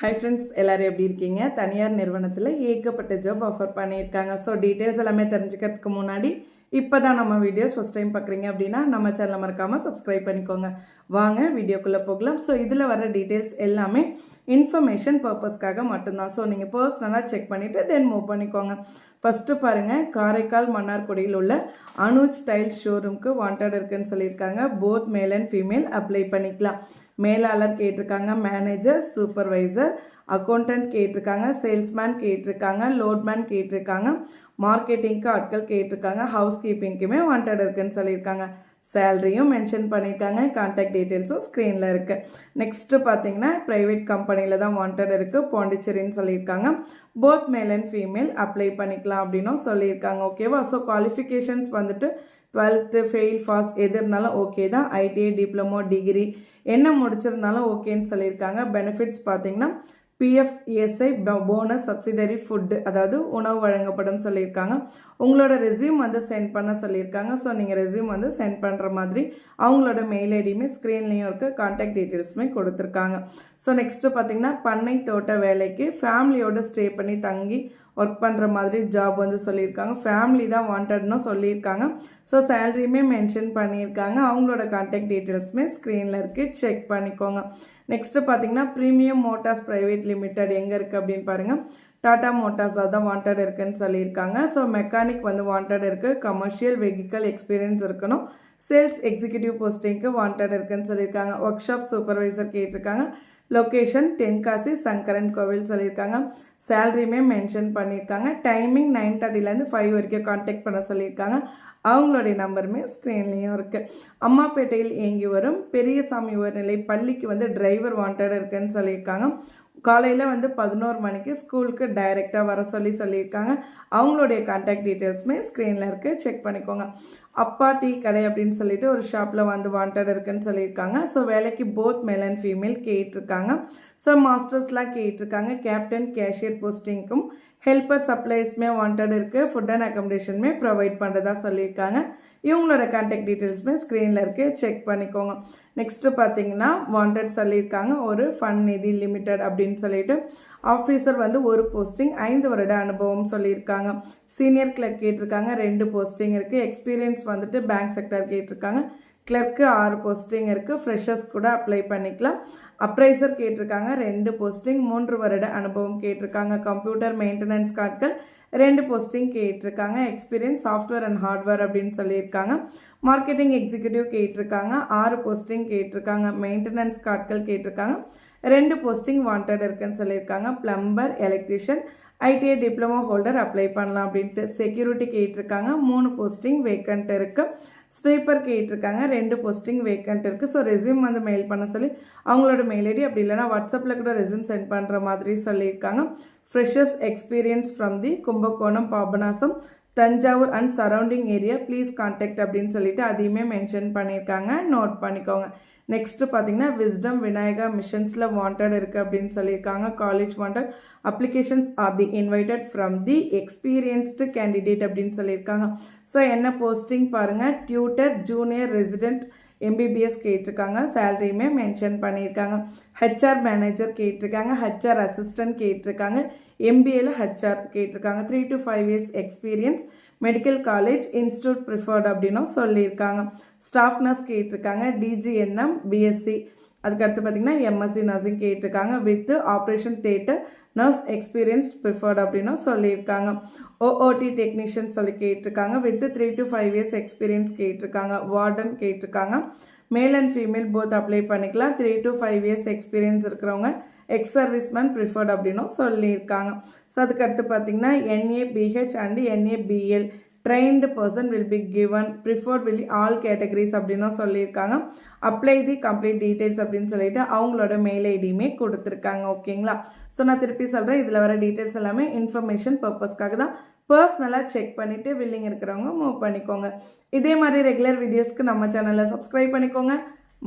Hi friends எல்லோரும் எப்படி இருக்கீங்க? தனியார் நிறுவனத்தில் ஏகப்பட்ட ஜாப் ஆஃபர் பண்ணியிருக்காங்க. ஸோ டீட்டெயில்ஸ் எல்லாமே தெரிஞ்சுக்கிறதுக்கு முன்னாடி இப்போ தான் நம்ம வீடியோஸ் ஃபஸ்ட் டைம் பார்க்குறீங்க அப்படின்னா நம்ம சேனலை மறக்காமல் சப்ஸ்கிரைப் பண்ணிக்கோங்க. வாங்க வீடியோக்குள்ளே போகலாம். ஸோ இதில் வர டீட்டெயில்ஸ் எல்லாமே இன்ஃபர்மேஷன் பர்பஸ்க்காக மட்டும்தான். ஸோ நீங்கள் பர்சனலாக செக் பண்ணிவிட்டு தென் மூவ் பண்ணிக்கோங்க. ஃபஸ்ட்டு பாருங்கள் காரைக்கால் மன்னார்குடியில் உள்ள அனுஜ் ஸ்டைல் ஷோரூம்க்கு வாண்டட் இருக்குன்னு சொல்லியிருக்காங்க. Both male and female apply பண்ணிக்கலாம். மேலாளர் கேட்டிருக்காங்க மேனேஜர் சூப்பர்வைசர் அக்கௌண்டன்ட் கேட்டிருக்காங்க சேல்ஸ்மேன் கேட்டிருக்காங்க லோட்மேன் கேட்டிருக்காங்க மார்க்கெட்டிங்க்கு ஆட்கள் கேட்டிருக்காங்க ஹவுஸ் கீப்பிங்க்குமே வாண்டட் இருக்குன்னு சொல்லியிருக்காங்க. சேலரியும் மென்ஷன் பண்ணியிருக்காங்க. கான்டாக்ட் டீட்டெயில்ஸும் ஸ்க்ரீனில் இருக்குது நெக்ஸ்ட்டு பார்த்தீங்கன்னா ப்ரைவேட் கம்பெனியில் தான் வாண்டட் இருக்குது பாண்டிச்சேரின்னு சொல்லியிருக்காங்க. Both male and female apply பண்ணிக்கலாம் அப்படின்னும் சொல்லியிருக்காங்க. ஓகேவா ஸோ குவாலிஃபிகேஷன்ஸ் வந்துட்டு டுவெல்த்து ஃபெயில் பாஸ் எது இருந்தாலும் ஓகே தான். ஐடிஐ டிப்ளமோ டிகிரி என்ன முடிச்சிருந்தாலும் ஓகேன்னு சொல்லியிருக்காங்க. பெனிஃபிட்ஸ் பார்த்தீங்கன்னா பிஎஃப்எஸ்ஐ போனஸ் சப்சிடரி ஃபுட்டு அதாவது உணவு வழங்கப்படும் சொல்லியிருக்காங்க. உங்களோட ரெசியூம் வந்து சென்ட் பண்ண சொல்லியிருக்காங்க. ஸோ நீங்கள் ரெசியூம் வந்து சென்ட் பண்ணுற மாதிரி அவங்களோட மெயில் ஐடியுமே ஸ்க்ரீன்லேயும் இருக்குது கான்டாக்ட் டீட்டெயில்ஸுமே கொடுத்துருக்காங்க. ஸோ நெக்ஸ்ட்டு பார்த்தீங்கன்னா பண்ணை தோட்ட வேலைக்கு ஃபேமிலியோடு ஸ்டே பண்ணி தங்கி ஒர்க் பண்ணுற மாதிரி ஜாப் வந்து சொல்லியிருக்காங்க. ஃபேமிலி தான் வாண்டட்னு சொல்லியிருக்காங்க. ஸோ சேலரியுமே மென்ஷன் பண்ணியிருக்காங்க. அவங்களோட கான்டாக்ட் டீட்டெயில்ஸுமே ஸ்க்ரீனில் இருக்குது செக் பண்ணிக்கோங்க. நெக்ஸ்ட்டு பார்த்தீங்கன்னா ப்ரீமியம் மோட்டார்ஸ் ப்ரைவேட் லிமிடெட் எங்கே இருக்குது அப்படின்னு பாருங்கள் டாடா மோட்டார்ஸாக தான் வாண்டட் இருக்குன்னு சொல்லியிருக்காங்க. ஸோ மெக்கானிக் வந்து வாண்டட் இருக்குது கமர்ஷியல் வெஹிக்கல் எக்ஸ்பீரியன்ஸ் இருக்கணும். சேல்ஸ் எக்ஸிக்யூட்டிவ் போஸ்டிங்க்கு வாண்டட் இருக்குன்னு சொல்லியிருக்காங்க. ஒர்க் ஷாப் சூப்பர்வைசர் கேட்டிருக்காங்க. லொக்கேஷன் தென்காசி சங்கரன் கோவில் சொல்லியிருக்காங்க. சேலரியுமே மென்ஷன் பண்ணியிருக்காங்க. டைமிங் நைன் தேர்ட்டிலேருந்து ஃபைவ் வரைக்கும் காண்டாக்ட் பண்ண சொல்லியிருக்காங்க. அவங்களுடைய நம்பருமே ஸ்க்ரீன்லேயும் இருக்குது அம்மாப்பேட்டையில் இயங்கி வரும். பெரியசாமி உயர்நிலை பள்ளிக்கு வந்து டிரைவர் வாண்டட் இருக்குன்னு சொல்லியிருக்காங்க. காலையில் வந்து பதினோரு மணிக்கு ஸ்கூலுக்கு டைரெக்டாக வர சொல்லி சொல்லியிருக்காங்க. அவங்களுடைய கான்டாக்ட் டீட்டெயில்ஸுமே ஸ்க்ரீனில் இருக்குது செக் பண்ணிக்கோங்க. அப்பா டீ கடை அப்படின்னு சொல்லிட்டு ஒரு ஷாப்பில் வந்து வாண்டட் இருக்குன்னு சொல்லியிருக்காங்க. ஸோ வேலைக்கு போத் மேல் அண்ட் ஃபீமேல் கேட்டிருக்காங்க. ஸோ மாஸ்டர்ஸ்லாம் கேட்டிருக்காங்க. கேப்டன் கேஷியர் போஸ்டிங்க்கும் ஹெல்ப்பர் சப்ளைஸ்மே வாண்டட் இருக்குது ஃபுட் அண்ட் அக்கமடேஷனுமே ப்ரொவைட் பண்ணுறதா சொல்லியிருக்காங்க. இவங்களோட கான்டாக்ட் டீட்டெயில்ஸுமே ஸ்க்ரீனில் இருக்குது செக் பண்ணிக்கோங்க. நெக்ஸ்ட்டு பார்த்தீங்கன்னா வாண்டட் சொல்லியிருக்காங்க. ஒரு ஃபன் நிதி லிமிடெட் அப்படின்னு சொல்லிட்டு ஆஃபீஸர் வந்து ஒரு போஸ்டிங் ஐந்து வருட அனுபவம் சொல்லியிருக்காங்க. சீனியர் கிளர்க் கேட்டிருக்காங்க. ரெண்டு போஸ்டிங் இருக்குது எக்ஸ்பீரியன்ஸ் வந்துட்டு பேங்க் செக்டர் கேட்டிருக்காங்க. கிளர்க்கு ஆறு போஸ்டிங் இருக்குது ஃப்ரெஷர்ஸ் கூட அப்ளை பண்ணிக்கலாம். அப்ரைசர் கேட்டிருக்காங்க. ரெண்டு போஸ்டிங் மூன்று வருட அனுபவம் கேட்டிருக்காங்க. கம்ப்யூட்டர் மெயின்டெனன்ஸ் கார்ட்கள் ரெண்டு போஸ்டிங் கேட்டிருக்காங்க. எக்ஸ்பீரியன்ஸ் சாஃப்ட்வேர் அண்ட் ஹார்ட்வேர் அப்படின்னு சொல்லியிருக்காங்க. மார்க்கெட்டிங் எக்ஸிக்யூட்டிவ் கேட்டிருக்காங்க. ஆறு போஸ்டிங் கேட்டிருக்காங்க. மெயின்டெனன்ஸ் கார்ட்கள் கேட்டிருக்காங்க. ரெண்டு போஸ்டிங் வாண்டட் இருக்குன்னு சொல்லியிருக்காங்க. Plumber electrician ITI diploma holder apply பண்ணலாம் அப்படின்ட்டு செக்யூரிட்டி கேட்டிருக்காங்க. மூணு போஸ்டிங் வேக்கண்ட் இருக்குது ஸ்வீப்பர் கேட்டிருக்காங்க. ரெண்டு போஸ்டிங் வேக்கண்ட் இருக்குது ஸோ ரெசியூம் வந்து மெயில் பண்ண சொல்லி அவங்களோட மெயில் ஐடி அப்படி இல்லைனா வாட்ஸ்அப்பில் கூட ரெசியூம் சென்ட் பண்ணுற மாதிரி சொல்லியிருக்காங்க. Freshers experience from the Kumbakonam Papanasam Thanjavur and surrounding area please contact அப்படின்னு சொல்லிட்டு அதையுமே மென்ஷன் பண்ணியிருக்காங்க. நோட் பண்ணிக்கோங்க. நெக்ஸ்ட்டு பார்த்தீங்கன்னா விஸ்டம் விநாயகா மிஷன்ஸில் வாண்டட் இருக்குது அப்படின்னு சொல்லியிருக்காங்க. College wanted applications are the invited from the experienced candidate அப்படின்னு சொல்லியிருக்காங்க. ஸோ என்ன போஸ்டிங் பாருங்கள் டியூட்டர் ஜூனியர் ரெசிடென்ட் எம்பிபிஎஸ் கேட்டிருக்காங்க. சேலரியுமே மென்ஷன் பண்ணியிருக்காங்க. ஹெச்ஆர் மேனேஜர் கேட்டிருக்காங்க. ஹெச்ஆர் அசிஸ்டன்ட் கேட்டிருக்காங்க. எம்பிஏல ஹெச்ஆர் கேட்டிருக்காங்க. Three to five years experience medical college institute preferred அப்படின்னும் சொல்லியிருக்காங்க. ஸ்டாஃப் நர்ஸ் கேட்டிருக்காங்க. டிஜிஎன்எம் பிஎஸ்சி அதுக்கடுத்து பார்த்தீங்கன்னா எம்எஸ்சி நர்சிங் கேட்டிருக்காங்க. With operation theatre nurse experience preferred அப்படின்னும் சொல்லியிருக்காங்க. ஓஓடி டெக்னீஷியன் சொல்லி கேட்டிருக்காங்க. With three to five years experience கேட்டிருக்காங்க. வார்டன் கேட்டிருக்காங்க. Male and female both apply பண்ணிக்கலாம். Three to five years experience இருக்கிறவங்க எக்ஸ் சர்வீஸ்மேன் ப்ரிஃபர்ட் அப்படின்னும் சொல்லியிருக்காங்க. ஸோ அதுக்கடுத்து பார்த்தீங்கன்னா NA BH and NABL trained person will be given preferred will all categories அப்படின்னும் சொல்லியிருக்காங்க. அப்ளை தி கம்ப்ளீட் டீட்டெயில்ஸ் அப்படின்னு சொல்லிட்டு அவங்களோட மெயில் ஐடியுமே கொடுத்துருக்காங்க ஓகேங்களா? ஸோ நான் திருப்பி சொல்கிறேன் இதில் வர டீட்டெயில்ஸ் எல்லாமே இன்ஃபர்மேஷன் பர்பஸ்க்காக தான். பர்சனலாக செக் பண்ணிவிட்டு வில்லிங் இருக்கிறவங்க மூவ் பண்ணிக்கோங்க. இதே மாதிரி ரெகுலர் வீடியோஸ்க்கு நம்ம சேனலை சப்ஸ்கிரைப் பண்ணிக்கோங்க.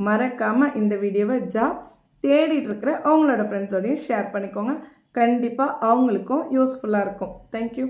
மறக்காமல் இந்த வீடியோவை ஜாப் தேடிட்டு இருக்கிற அவங்களோட ஃப்ரெண்ட்ஸோடையும் ஷேர் பண்ணிக்கோங்க. கண்டிப்பாக அவங்களுக்கும் யூஸ்ஃபுல்லாக இருக்கும். தேங்க்யூ